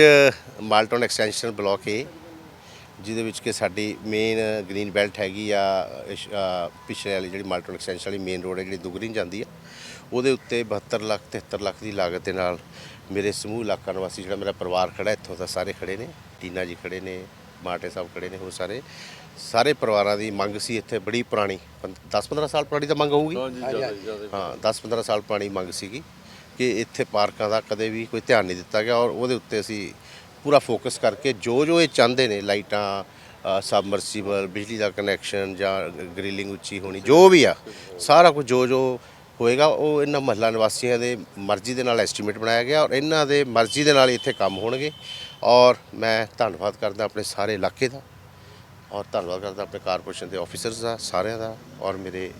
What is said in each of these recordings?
Malton extension block ਏ ਜਿਹਦੇ ਵਿੱਚ ਕਿ ਸਾਡੀ ਮੇਨ ਗ੍ਰੀਨ ਬੈਲਟ ਹੈਗੀ ਆ ਪਿਛਲੇ ਵਾਲੀ ਜਿਹੜੀ ਮਾਲਟਨ ਐਕਸਟੈਂਸ਼ਨ ਵਾਲੀ ਮੇਨ ਰੋਡ ਹੈ ਜਿਹੜੀ ਦੁਗਰੀ ਨੂੰ ਜਾਂਦੀ ਆ ਉਹਦੇ ਉੱਤੇ 72 ਲੱਖ 73 ਲੱਖ ਦੀ ਲਾਗਤ ਦੇ ਨਾਲ ਮੇਰੇ ਸਮੂਹ ਇਲਾਕਾ ਨਿਵਾਸੀ ਜਿਹੜਾ ਮੇਰਾ ਪਰਿਵਾਰ ਖੜਾ ਇੱਥੋਂ ਦਾ ਸਾਰੇ ਖੜੇ ਨੇ ਟੀਨਾ ਜੀ ਖੜੇ ਨੇ ਮਾਟੇ ਸਾਹਿਬ ਖੜੇ ਨੇ ਹੋਰ ਸਾਰੇ ਸਾਰੇ ਪਰਿਵਾਰਾਂ ਦੀ ਮੰਗ ਸੀ ਇੱਥੇ ਬੜੀ ਪੁਰਾਣੀ 10-15 ਸਾਲ ਪੁਰਾਣੀ ਤਾਂ ਮੰਗ ਹੋਊਗੀ? ਹਾਂ 10-15 ਸਾਲ ਪੁਰਾਣੀ ਮੰਗ ਸੀਗੀ। ਕਿ ਇੱਥੇ ਪਾਰਕਾਂ ਦਾ ਕਦੇ ਵੀ ਕੋਈ ਧਿਆਨ ਨਹੀਂ ਦਿੱਤਾ ਗਿਆ ਔਰ ਉਹਦੇ ਉੱਤੇ ਅਸੀਂ ਪੂਰਾ ਫੋਕਸ ਕਰਕੇ ਜੋ ਜੋ ਇਹ ਚਾਹੁੰਦੇ ਨੇ ਲਾਈਟਾਂ ਸਬਮਰਸੀਬਲ, ਬਿਜਲੀ ਦਾ ਕਨੈਕਸ਼ਨ ਜਾਂ ਗ੍ਰਿਲਿੰਗ ਉੱਚੀ ਹੋਣੀ, ਜੋ ਵੀ ਆ, ਸਾਰਾ ਕੁਝ ਜੋ ਜੋ ਹੋਏਗਾ, ਉਹ ਇਹਨਾਂ ਮਹੱਲਾ ਨਿਵਾਸੀਆਂ ਦੇ ਮਰਜ਼ੀ ਦੇ ਨਾਲ ਐਸਟੀਮੇਟ ਬਣਾਇਆ ਗਿਆ ਔਰ ਇਹਨਾਂ ਦੇ ਮਰਜ਼ੀ ਦੇ ਨਾਲ ਹੀ ਇੱਥੇ ਕੰਮ ਹੋਣਗੇ ਔਰ ਮੈਂ ਧੰਨਵਾਦ ਕਰਦਾ ਆਪਣੇ ਸਾਰੇ ਇਲਾਕੇ ਦਾ ਔਰ ਧੰਨਵਾਦ ਕਰਦਾ ਆਪਣੇ ਕਾਰਪੋਰੇਸ਼ਨ ਦੇ ਆਫੀਸਰਸ ਦਾ, ਸਾਰਿਆਂ ਦਾ ਔਰ ਮੇਰੇ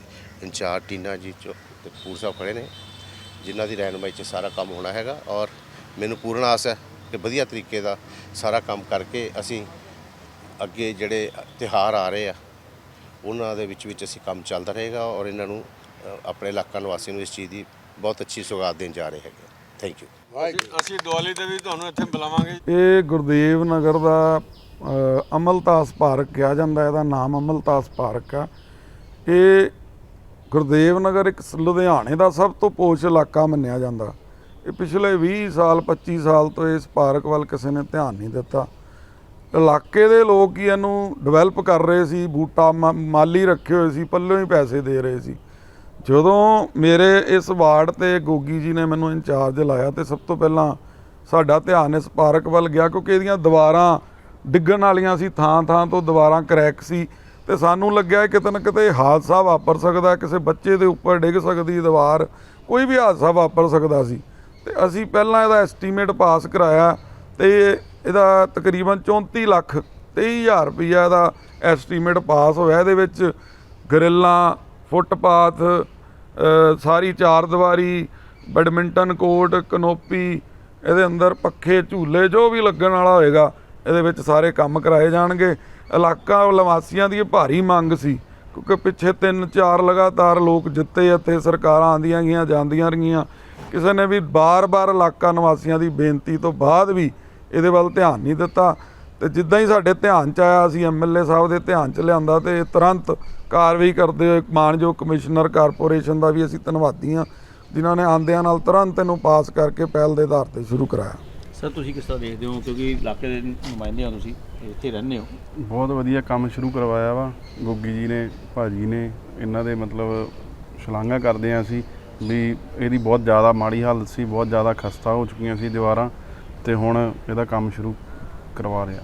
ਇੰਚਾਰਜ ਟੀਨਾ ਜੀ ਚੋ ਤੇ ਪੂਰ ਸਾਹਿਬ ਖੜੇ ਨੇ। ਜਿਨ੍ਹਾਂ ਦੀ ਰਹਿਨੁਮਾਈ 'ਚ ਸਾਰਾ ਕੰਮ ਹੋਣਾ ਹੈਗਾ ਔਰ ਮੈਨੂੰ ਪੂਰਨ ਆਸ ਹੈ ਕਿ ਵਧੀਆ ਤਰੀਕੇ ਦਾ ਸਾਰਾ ਕੰਮ ਕਰਕੇ ਅਸੀਂ ਅੱਗੇ ਜਿਹੜੇ ਤਿਉਹਾਰ ਆ ਰਹੇ ਆ ਉਹਨਾਂ ਦੇ ਵਿੱਚ ਵਿੱਚ ਅਸੀਂ ਕੰਮ ਚੱਲਦਾ ਰਹੇਗਾ ਔਰ ਇਹਨਾਂ ਨੂੰ ਆਪਣੇ ਇਲਾਕਾ ਨਿਵਾਸੀਆਂ ਨੂੰ ਇਸ ਚੀਜ਼ ਦੀ ਬਹੁਤ ਅੱਛੀ ਸੁਗਾਤ ਦੇਣ ਜਾ ਰਹੇ ਹੈਗੇ। ਥੈਂਕ ਯੂ ਅਸੀਂ- ਅਸੀਂ ਦੀਵਾਲੀ ਤੇ ਵੀ ਤੁਹਾਨੂੰ ਇੱਥੇ ਬੁਲਾਵਾਂਗੇ। ਇਹ ਗੁਰਦੇਵ ਨਗਰ ਦਾ ਅਮਲਤਾਸ ਪਾਰਕ ਕਿਹਾ ਜਾਂਦਾ ਇਹਦਾ ਨਾਮ ਅਮਲਤਾਸ ਪਾਰਕ ਆ। ਇਹ ਗੁਰਦੇਵ ਨਗਰ ਇੱਕ ਸ- ਲੁਧਿਆਣੇ ਦਾ ਸਭ ਤੋਂ ਪੋਸ਼ ਇਲਾਕਾ ਮੰਨਿਆ ਜਾਂਦਾ। ਇਹ ਪਿਛਲੇ 20 ਸਾਲ 25 ਸਾਲ ਤੋਂ ਇਸ ਪਾਰਕ ਵੱਲ ਕਿਸੇ ਨੇ ਧਿਆਨ ਨਹੀਂ ਦਿੱਤਾ। ਇਲਾਕੇ ਦੇ ਲੋਕ ਹੀ ਇਹਨੂੰ ਡਿਵੈਲਪ ਕਰ ਰਹੇ ਸੀ, ਬੂਟਾ ਮਾ- ਮਾਲੀ ਰੱਖੇ ਹੋਏ ਸੀ, ਪੱਲੋਂ ਹੀ ਪੈਸੇ ਦੇ ਰਹੇ ਸੀ। ਜਦੋਂ ਮੇਰੇ ਇਸ ਵਾਰਡ ਤੇ ਗੋਗੀ ਜੀ ਨੇ ਮੈਨੂੰ ਇੰਚਾਰਜ ਲਾਇਆ ਤੇ ਸਭ ਤੋਂ ਪਹਿਲਾਂ ਸਾਡਾ ਧਿਆਨ ਇਸ ਪਾਰਕ ਵੱਲ ਗਿਆ ਕਿਉਂਕਿ ਇਹਦੀਆਂ ਦੀਵਾਰਾਂ ਡਿੱਗਣ ਵਾਲੀਆਂ ਸੀ ਥਾਂ ਥਾਂ ਤੋਂ ਦੀਵਾਰਾਂ ਕਰੈਕ ਸੀ। ਤੇ ਸਾਨੂੰ ਲੱਗਿਆ ਕਿਤੇ ਨਾ ਕਿਤੇ ਹਾਦਸਾ ਵਾਪਰ ਸਕਦਾ ਕਿਸੇ ਬੱਚੇ ਦੇ ਉੱਪਰ ਡਿੱਗ ਸਕਦੀ ਦੀਵਾਰ ਕੋਈ ਵੀ ਹਾਦਸਾ ਵਾਪਰ ਸਕਦਾ ਸੀ। ਤੇ ਅਸੀਂ ਪਹਿਲਾਂ ਇਹਦਾ ਐਸਟੀਮੇਟ ਪਾਸ ਕਰਾਇਆ ਤੇ ਇਹਦਾ ਤਕਰੀਬਨ 34 ਲੱਖ 23000 ਰੁਪਈਆ ਇਹਦਾ ਐਸਟੀਮੇਟ ਪਾਸ ਹੋਇਆ। ਇਹਦੇ ਵਿੱਚ ਗਰਿੱਲਾਂ ਫੁੱਟਪਾਥ ਅ, ਸਾਰੀ ਚਾਰ ਦੀਵਾਰੀ ਬੈਡਮਿੰਟਨ ਕੋਰਟ ਕਨੋਪੀ ਇਹਦੇ ਅੰਦਰ ਪੱਖੇ ਝੂਲੇ ਜੋ ਵੀ ਲੱਗਣ ਵਾਲਾ ਹੋਏਗਾ ਇਹਦੇ ਵਿੱਚ ਸਾਰੇ ਕੰਮ ਕਰਾਏ ਜਾਣਗੇ। ਇਲਾਕਾ ਨਿਵਾਸੀਆਂ ਦੀ ਭਾਰੀ ਮੰਗ ਸੀ, ਕਿਉਂਕਿ ਪਿੱਛੇ ਤਿੰਨ ਚਾਰ ਲਗਾਤਾਰ ਲੋਕ ਜਿੱਤੇ ਇੱਥੇ ਸਰਕਾਰਾਂ ਆਂਦੀਆਂ ਗਈਆਂ, ਜਾਂਦੀਆਂ ਰਹੀਆਂ। ਕਿਸੇ ਨੇ ਵੀ ਬਾਰ-ਬਾਰ ਇਲਾਕਾ ਨਿਵਾਸੀਆਂ ਦੀ ਬੇਨਤੀ ਤੋਂ ਬਾਅਦ ਵੀ ਇਹਦੇ ਵੱਲ ਧਿਆਨ ਨਹੀਂ ਦਿੱਤਾ। ਤੇ ਜਿੱਦਾਂ ਹੀ ਸਾਡੇ ਧਿਆਨ ਚ ਆਇਆ, ਅਸੀਂ ਐਮਐਲਏ ਸਾਹਿਬ ਦੇ ਧਿਆਨ ਚ ਲਿਆਂਦਾ ਤੇ ਤੁਰੰਤ ਕਾਰਵਾਈ ਕਰਦੇ ਹੋਏ ਮਾਨਯੋਗ ਕਮਿਸ਼ਨਰ ਕਾਰਪੋਰੇਸ਼ਨ ਦਾ ਵੀ ਅਸੀਂ ਧੰਨਵਾਦੀ ਹਾਂ, ਜਿਨ੍ਹਾਂ ਨੇ ਆਂਦਿਆਂ ਨਾਲ ਤੁਰੰਤ ਇਹਨੂੰ ਪਾਸ ਕਰਕੇ ਪਹਿਲ ਦੇ ਆਧਾਰ ਤੇ ਸ਼ੁਰੂ ਕਰਾਇਆ। ਸਰ ਤੁਸੀਂ ਕਿਸ ਤਰ੍ਹਾਂ ਦੇਖਦੇ ਹੋ? ਕਿਉਂਕਿ ਇਲਾਕੇ ਦੇ ਨੁਮਾਇੰਦੇ ਹੋ ਤੁਸੀਂ, ਇੱਥੇ ਰਹਿੰਦੇ ਹੋ। ਬਹੁਤ ਵਧੀਆ ਕੰਮ ਸ਼ੁਰੂ ਕਰਵਾਇਆ ਵਾ। ਗੋਗੀ ਜੀ ਨੇ, ਭਾਜੀ ਨੇ, ਇਹਨਾਂ ਦੇ ਮਤਲਬ ਸ਼ਲਾਘਾ ਕਰਦੇ ਆ ਅਸੀਂ ਵੀ ਇਹਦੀ ਬਹੁਤ ਜ਼ਿਆਦਾ ਮਾੜੀ ਹਾਲਤ ਸੀ, ਬਹੁਤ ਜ਼ਿਆਦਾ ਖਸਤਾ ਹੋ ਚੁੱਕੀਆਂ ਸੀ ਦੀਵਾਰਾਂ ਤੇ ਹੁਣ ਇਹਦਾ ਕੰਮ ਸ਼ੁਰੂ ਕਰਵਾ ਰਿਹਾ